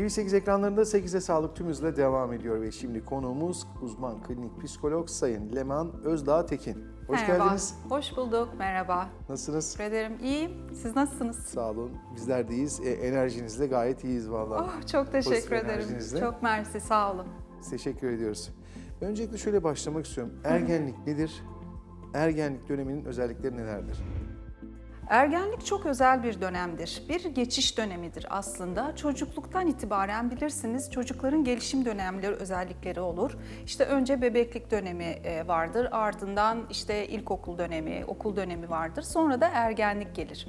TV8 ekranlarında 8'e sağlık tüm hızla devam ediyor ve şimdi konuğumuz uzman klinik psikolog Sayın Leman Özdağ Tekin. Hoş Merhaba. geldiniz. Hoş bulduk. Merhaba. Nasılsınız? Teşekkür ederim. İyiyim. Siz nasılsınız? Sağ olun. Bizler de iyiyiz. E, enerjinizle gayet iyiyiz vallahi. Oh, çok teşekkür Pozitif ederim. enerjinizle. Çok mersi. Sağ olun. Teşekkür ediyoruz. Öncelikle şöyle başlamak istiyorum. Ergenlik nedir? Ergenlik döneminin özellikleri nelerdir? Ergenlik çok özel bir dönemdir. Bir geçiş dönemidir aslında. Çocukluktan itibaren bilirsiniz çocukların gelişim dönemleri özellikleri olur. İşte önce bebeklik dönemi e, vardır. Ardından işte ilkokul dönemi, okul dönemi vardır. Sonra da ergenlik gelir.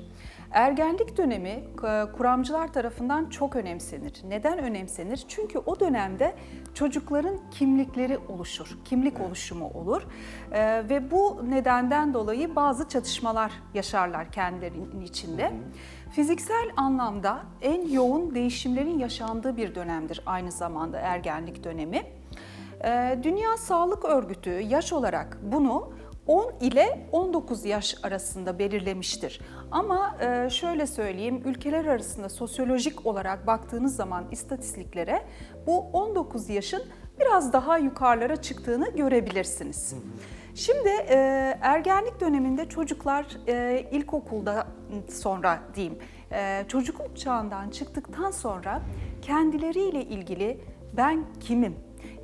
Ergenlik dönemi e, kuramcılar tarafından çok önemsenir. Neden önemsenir? Çünkü o dönemde çocukların kimlikleri oluşur, kimlik oluşumu olur E, ve bu nedenden dolayı bazı çatışmalar yaşarlar kendilerinin içinde. Fiziksel anlamda en yoğun değişimlerin yaşandığı bir dönemdir aynı zamanda ergenlik dönemi. E, Dünya Sağlık Örgütü yaş olarak bunu 10 ile 19 yaş arasında belirlemiştir. Ama e, şöyle söyleyeyim, ülkeler arasında sosyolojik olarak baktığınız zaman istatistiklere bu 19 yaşın biraz daha yukarılara çıktığını görebilirsiniz. Şimdi e, ergenlik döneminde çocuklar e, ilkokulda sonra diyeyim, çocukluk çağından çıktıktan sonra kendileriyle ilgili ben kimim,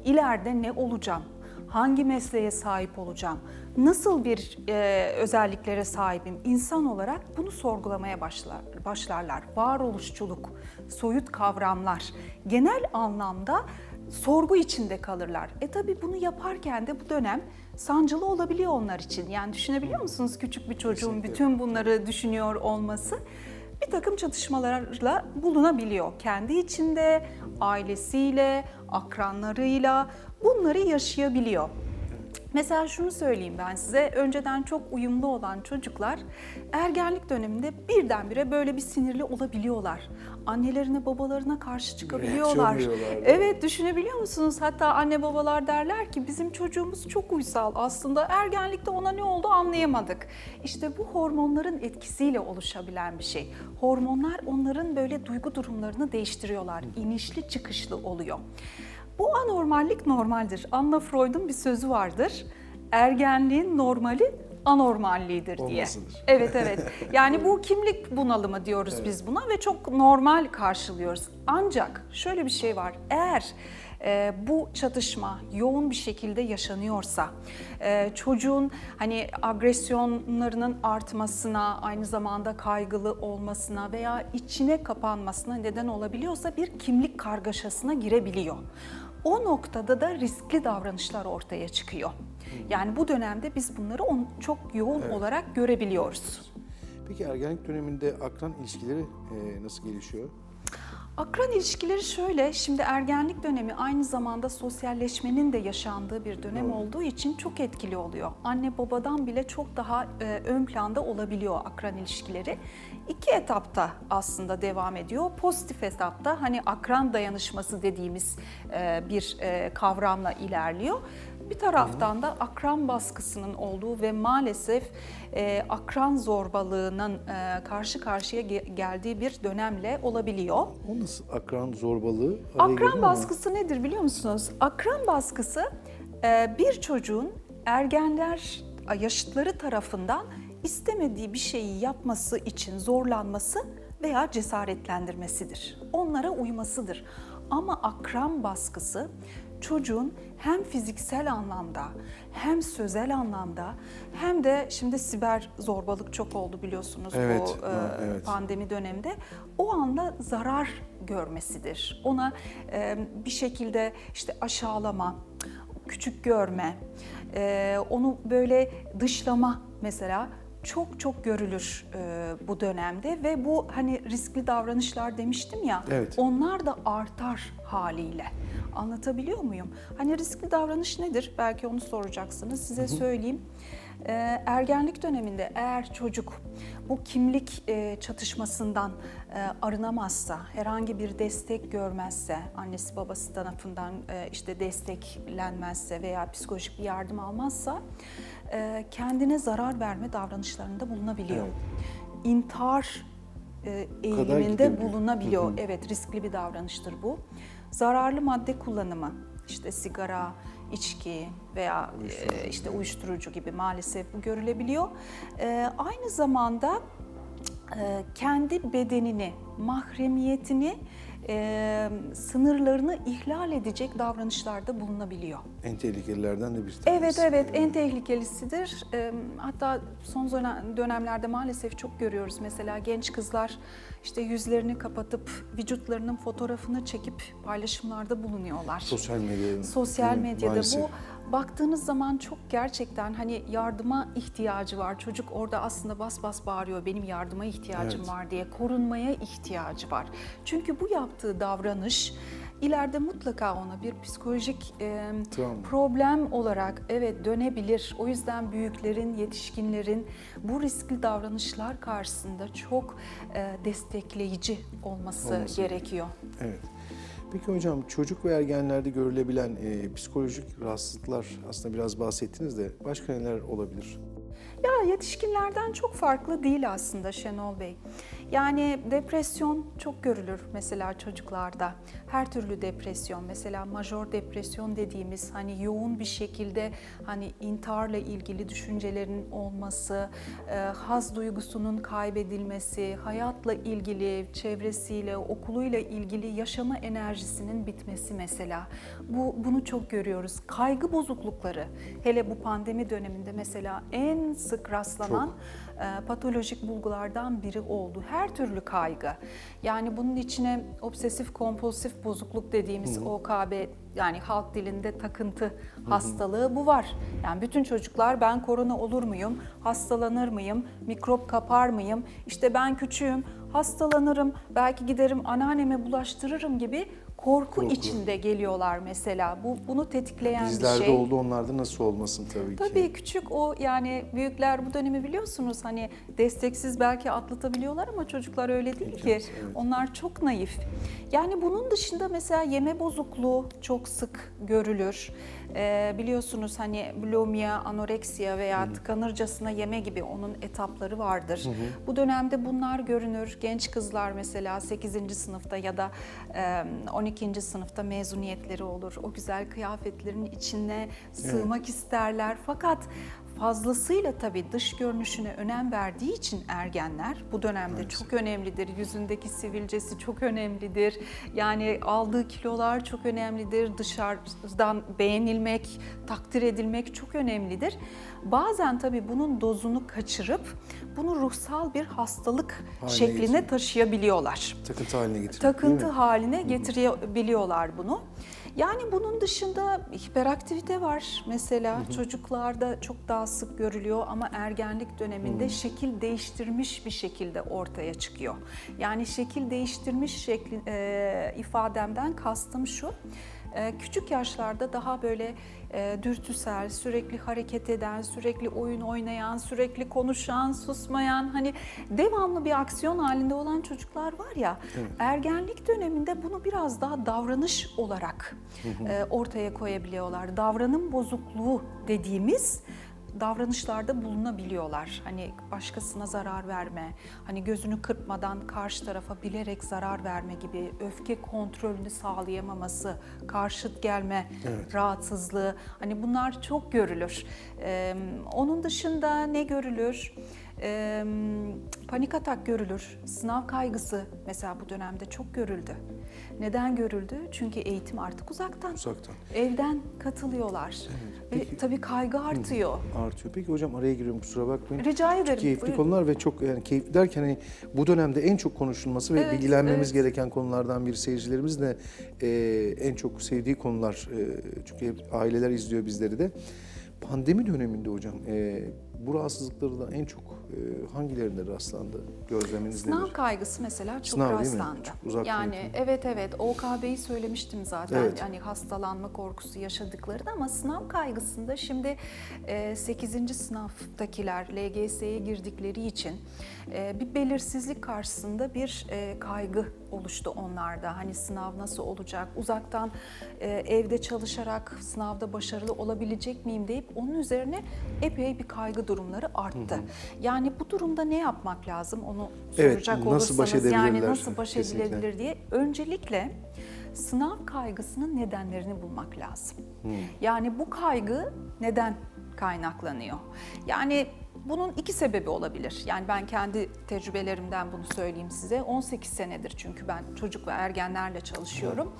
ileride ne olacağım, hangi mesleğe sahip olacağım, nasıl bir e, özelliklere sahibim insan olarak bunu sorgulamaya başlar, başlarlar. Varoluşçuluk, soyut kavramlar, genel anlamda sorgu içinde kalırlar. E tabi bunu yaparken de bu dönem sancılı olabiliyor onlar için. Yani düşünebiliyor musunuz küçük bir çocuğun Kesinlikle. bütün bunları düşünüyor olması? bir takım çatışmalarla bulunabiliyor. Kendi içinde, ailesiyle, akranlarıyla bunları yaşayabiliyor. Mesela şunu söyleyeyim ben size, önceden çok uyumlu olan çocuklar ergenlik döneminde birdenbire böyle bir sinirli olabiliyorlar. Annelerine, babalarına karşı çıkabiliyorlar. Evet, düşünebiliyor musunuz? Hatta anne babalar derler ki bizim çocuğumuz çok uysal. Aslında ergenlikte ona ne oldu anlayamadık. İşte bu hormonların etkisiyle oluşabilen bir şey. Hormonlar onların böyle duygu durumlarını değiştiriyorlar. İnişli çıkışlı oluyor. Bu anormallik normaldir. Anna Freud'un bir sözü vardır. Ergenliğin normali anormalliğidir diye. Olmasıdır. Evet evet. Yani bu kimlik bunalımı diyoruz biz buna ve çok normal karşılıyoruz. Ancak şöyle bir şey var. Eğer e, bu çatışma yoğun bir şekilde yaşanıyorsa, e, çocuğun hani agresyonlarının artmasına, aynı zamanda kaygılı olmasına veya içine kapanmasına neden olabiliyorsa bir kimlik kargaşasına girebiliyor. O noktada da riskli davranışlar ortaya çıkıyor. Yani bu dönemde biz bunları on- çok yoğun olarak görebiliyoruz. Peki ergenlik döneminde akran ilişkileri e, nasıl gelişiyor? Akran ilişkileri şöyle, şimdi ergenlik dönemi aynı zamanda sosyalleşmenin de yaşandığı bir dönem olduğu için çok etkili oluyor. Anne babadan bile çok daha e, ön planda olabiliyor akran ilişkileri. İki etapta aslında devam ediyor. Pozitif etapta hani akran dayanışması dediğimiz e, bir e, kavramla ilerliyor. Bir taraftan da akran baskısının olduğu ve maalesef e, akran zorbalığının e, karşı karşıya ge- geldiği bir dönemle olabiliyor. O nasıl akran zorbalığı? Araya girdim Akran ama- baskısı nedir biliyor musunuz? Akran baskısı e, bir çocuğun ergenler yaşıtları tarafından istemediği bir şeyi yapması için zorlanması veya cesaretlendirmesidir. Onlara uymasıdır. Ama akran baskısı çocuğun hem fiziksel anlamda hem sözel anlamda hem de şimdi siber zorbalık çok oldu biliyorsunuz Evet, bu e, evet. pandemi döneminde o anda zarar görmesidir. Ona e, bir şekilde işte aşağılama, küçük görme, e, onu böyle dışlama mesela çok çok görülür e, bu dönemde ve bu hani riskli davranışlar demiştim ya Evet. onlar da artar haliyle. Anlatabiliyor muyum? Hani riskli davranış nedir? Belki onu soracaksınız. Size söyleyeyim. Ee, ergenlik döneminde eğer çocuk bu kimlik e, çatışmasından e, arınamazsa, herhangi bir destek görmezse, annesi babası tarafından e, işte desteklenmezse veya psikolojik bir yardım almazsa e, kendine zarar verme davranışlarında bulunabiliyor. Evet. İntihar e, eğiliminde bulunabiliyor. Evet, riskli bir davranıştır bu. Zararlı madde kullanımı, işte sigara, içki veya e, işte uyuşturucu gibi maalesef bu görülebiliyor. E, aynı zamanda e, kendi bedenini, mahremiyetini, e, sınırlarını ihlal edecek davranışlarda bulunabiliyor. En tehlikelilerden de bir tanesi. Evet evet en tehlikelisidir. Ee, Hatta son dönem- dönemlerde maalesef çok görüyoruz. Mesela genç kızlar işte yüzlerini kapatıp vücutlarının fotoğrafını çekip paylaşımlarda bulunuyorlar. Sosyal medyada. Sosyal medyada Maalesef. bu baktığınız zaman çok gerçekten hani yardıma ihtiyacı var. Çocuk orada aslında bas bas bağırıyor benim yardıma ihtiyacım Evet. var diye korunmaya ihtiyacı var. Çünkü bu yaptığı davranış ileride mutlaka ona bir psikolojik e, Travma. problem olarak evet dönebilir. O yüzden büyüklerin, yetişkinlerin bu riskli davranışlar karşısında çok e, destekleyici olması, Olması gerekiyor. Evet. Peki hocam çocuk ve ergenlerde görülebilen e, psikolojik rahatsızlıklar aslında biraz bahsettiniz de başka neler olabilir? Ya yetişkinlerden çok farklı değil aslında Şenol Bey. Yani depresyon çok görülür mesela çocuklarda. Her türlü depresyon mesela major depresyon dediğimiz hani yoğun bir şekilde hani intiharla ilgili düşüncelerin olması, e, haz duygusunun kaybedilmesi, hayatla ilgili, çevresiyle, okuluyla ilgili yaşama enerjisinin bitmesi mesela. Bu bunu çok görüyoruz. Kaygı bozuklukları hele bu pandemi döneminde mesela en sık rastlanan e, patolojik bulgulardan biri oldu. Her türlü kaygı. Yani bunun içine obsesif kompulsif bozukluk dediğimiz OKB yani halk dilinde takıntı hastalığı bu var. Yani bütün çocuklar ben korona olur muyum? Hastalanır mıyım? Mikrop kapar mıyım? İşte ben küçüğüm, hastalanırım, belki giderim anneanneme bulaştırırım gibi korku, Korku. içinde geliyorlar mesela. Bu bunu tetikleyen Bizlerde bir şey. oldu onlarda nasıl olmasın tabii ki. Tabii küçük o yani büyükler bu dönemi biliyorsunuz hani desteksiz belki atlatabiliyorlar ama çocuklar öyle değil ki. İmkansız, evet. Onlar çok naif. Yani bunun dışında mesela yeme bozukluğu çok sık görülür. Ee, biliyorsunuz hani bulimia, anoreksiya veya tıkanırcasına yeme gibi onun etapları vardır. Bu dönemde bunlar görünür. Genç kızlar mesela 8. sınıfta ya da e, 12. sınıfta mezuniyetleri olur. O güzel kıyafetlerin içine sığmak isterler. Fakat fazlasıyla tabii dış görünüşüne önem verdiği için ergenler bu dönemde çok önemlidir. Yüzündeki sivilcesi çok önemlidir. Yani aldığı kilolar çok önemlidir. Dışarıdan beğenilmek, takdir edilmek çok önemlidir. Bazen tabii bunun dozunu kaçırıp bunu ruhsal bir hastalık Haline şekline getiriyor. taşıyabiliyorlar Takıntı haline getiriyor. takıntı haline getirebiliyorlar bunu. Yani bunun dışında hiperaktivite var mesela çocuklarda çok daha sık görülüyor ama ergenlik döneminde şekil değiştirmiş bir şekilde ortaya çıkıyor. Yani şekil değiştirmiş şekli, e, ifademden kastım şu. E, Küçük yaşlarda daha böyle e, dürtüsel, sürekli hareket eden, sürekli oyun oynayan, sürekli konuşan, susmayan, hani devamlı bir aksiyon halinde olan çocuklar var ya, ergenlik döneminde bunu biraz daha davranış olarak e, ortaya koyabiliyorlar. Davranım bozukluğu dediğimiz davranışlarda bulunabiliyorlar. Hani başkasına zarar verme, hani gözünü kırpmadan karşı tarafa bilerek zarar verme gibi öfke kontrolünü sağlayamaması, karşıt gelme rahatsızlığı hani bunlar çok görülür. Ee, onun dışında ne görülür? Ee, panik atak görülür. Sınav kaygısı mesela bu dönemde çok görüldü. Neden görüldü? Çünkü eğitim artık uzaktan. Uzaktan. Evden katılıyorlar. Ve Peki- tabii kaygı artıyor. Artıyor. Peki hocam araya giriyorum kusura bakmayın. Rica ederim. Çok keyifli Buyurun. konular ve çok yani keyifli derken hani bu dönemde en çok konuşulması ve Evet, bilgilenmemiz evet. gereken konulardan biri seyircilerimiz de e, en çok sevdiği konular e, çünkü aileler izliyor bizleri de. Pandemi döneminde hocam e, bu rahatsızlıkları da en çok e, hangilerinde rastlandı? Gözleminiz Sınav nedir? kaygısı mesela çok Sınav rastlandı. Çok uzak yani yönetim. evet evet OKB'yi söylemiştim zaten. Evet. Hani hastalanma korkusu yaşadıklarını ama sınav kaygısında şimdi e, 8. sınıftakiler LGS'ye girdikleri için e, bir belirsizlik karşısında bir e, kaygı oluştu onlarda. Hani sınav nasıl olacak? Uzaktan e, evde çalışarak sınavda başarılı olabilecek miyim deyip onun üzerine epey bir kaygı durumları arttı. Yani Yani bu durumda ne yapmak lazım onu Evet, soracak nasıl olursanız baş yani nasıl baş Kesinlikle. edilebilir diye öncelikle sınav kaygısının nedenlerini bulmak lazım. Yani bu kaygı neden kaynaklanıyor? Yani bunun iki sebebi olabilir. Yani ben kendi tecrübelerimden bunu söyleyeyim size. 18 senedir çünkü ben çocuk ve ergenlerle çalışıyorum.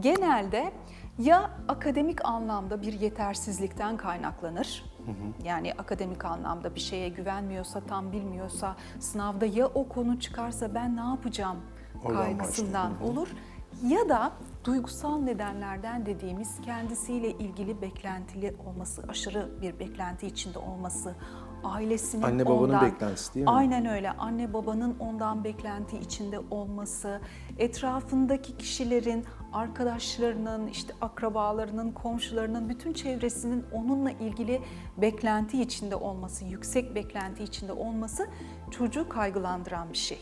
Genelde ya akademik anlamda bir yetersizlikten kaynaklanır. Yani akademik anlamda bir şeye güvenmiyorsa, tam bilmiyorsa, sınavda ya o konu çıkarsa ben ne yapacağım Oradan kaygısından olur. Ya da duygusal nedenlerden dediğimiz kendisiyle ilgili beklentili olması, aşırı bir beklenti içinde olması, ailesinin Anne babanın ondan, beklentisi değil mi? Aynen öyle. Anne babanın ondan beklenti içinde olması, etrafındaki kişilerin, arkadaşlarının, işte akrabalarının, komşularının, bütün çevresinin onunla ilgili beklenti içinde olması, yüksek beklenti içinde olması çocuğu kaygılandıran bir şey.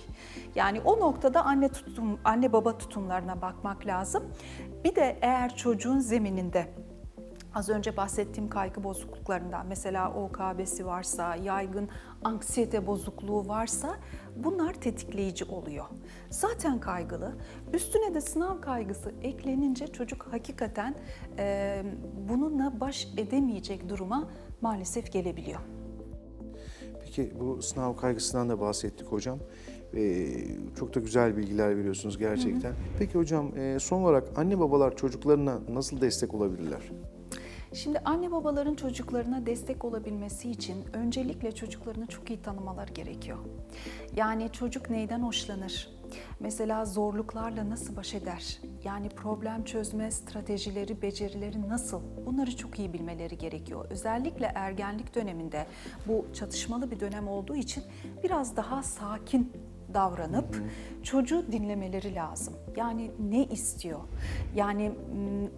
Yani o noktada anne tutum, anne baba tutumlarına bakmak lazım. Bir de eğer çocuğun zemininde Az önce bahsettiğim kaygı bozukluklarından mesela OKB'si varsa, yaygın anksiyete bozukluğu varsa bunlar tetikleyici oluyor. Zaten kaygılı. Üstüne de sınav kaygısı eklenince çocuk hakikaten e, bununla baş edemeyecek duruma maalesef gelebiliyor. Peki bu sınav kaygısından da bahsettik hocam. Ee, çok da güzel bilgiler veriyorsunuz gerçekten. Peki hocam e, son olarak anne babalar çocuklarına nasıl destek olabilirler? Şimdi anne babaların çocuklarına destek olabilmesi için öncelikle çocuklarını çok iyi tanımaları gerekiyor. Yani çocuk neyden hoşlanır? Mesela zorluklarla nasıl baş eder? Yani problem çözme stratejileri, becerileri nasıl? Bunları çok iyi bilmeleri gerekiyor. Özellikle ergenlik döneminde bu çatışmalı bir dönem olduğu için biraz daha sakin davranıp çocuğu dinlemeleri lazım. Yani ne istiyor? Yani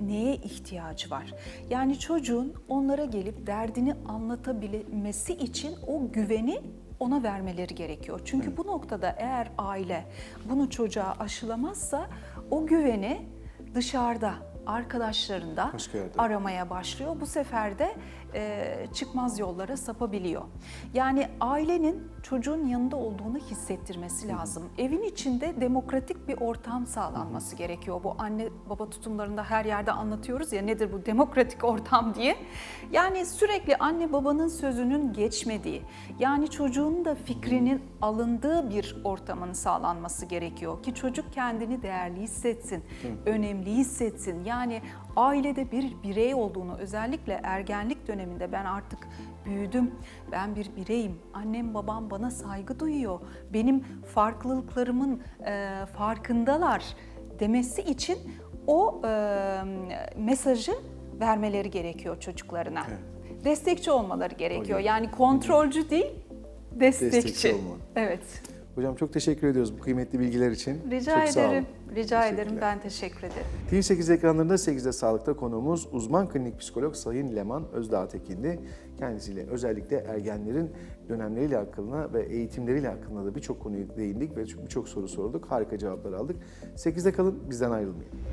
neye ihtiyacı var? Yani çocuğun onlara gelip derdini anlatabilmesi için o güveni ona vermeleri gerekiyor. Çünkü bu noktada eğer aile bunu çocuğa aşılamazsa o güveni dışarıda arkadaşlarında Başka yerde. aramaya başlıyor. Bu sefer de e, çıkmaz yollara sapabiliyor. Yani ailenin çocuğun yanında olduğunu hissettirmesi lazım. Evin içinde demokratik bir ortam sağlanması gerekiyor. Bu anne baba tutumlarında her yerde anlatıyoruz ya nedir bu demokratik ortam diye. Yani sürekli anne babanın sözünün geçmediği, yani çocuğun da fikrinin alındığı bir ortamın sağlanması gerekiyor ki çocuk kendini değerli hissetsin, önemli hissetsin. Yani ailede bir birey olduğunu özellikle ergenlik döneminde ben artık büyüdüm, ben bir bireyim, annem babam bana saygı duyuyor, benim farklılıklarımın e, farkındalar demesi için o e, mesajı vermeleri gerekiyor çocuklarına. Destekçi olmaları gerekiyor. Hocam. Yani kontrolcü değil, destekçi. Destekçi olmalı. Evet. Hocam çok teşekkür ediyoruz bu kıymetli bilgiler için. Rica çok ederim. Rica ederim. Ben teşekkür ederim. TV8 ekranlarında 8'de Sağlık'ta konuğumuz uzman klinik psikolog Sayın Leman Özdağ Tekin'di. Kendisiyle özellikle ergenlerin dönemleriyle hakkında ve eğitimleriyle hakkında da birçok konuyu değindik ve birçok soru sorduk. Harika cevaplar aldık. 8'de kalın bizden ayrılmayın.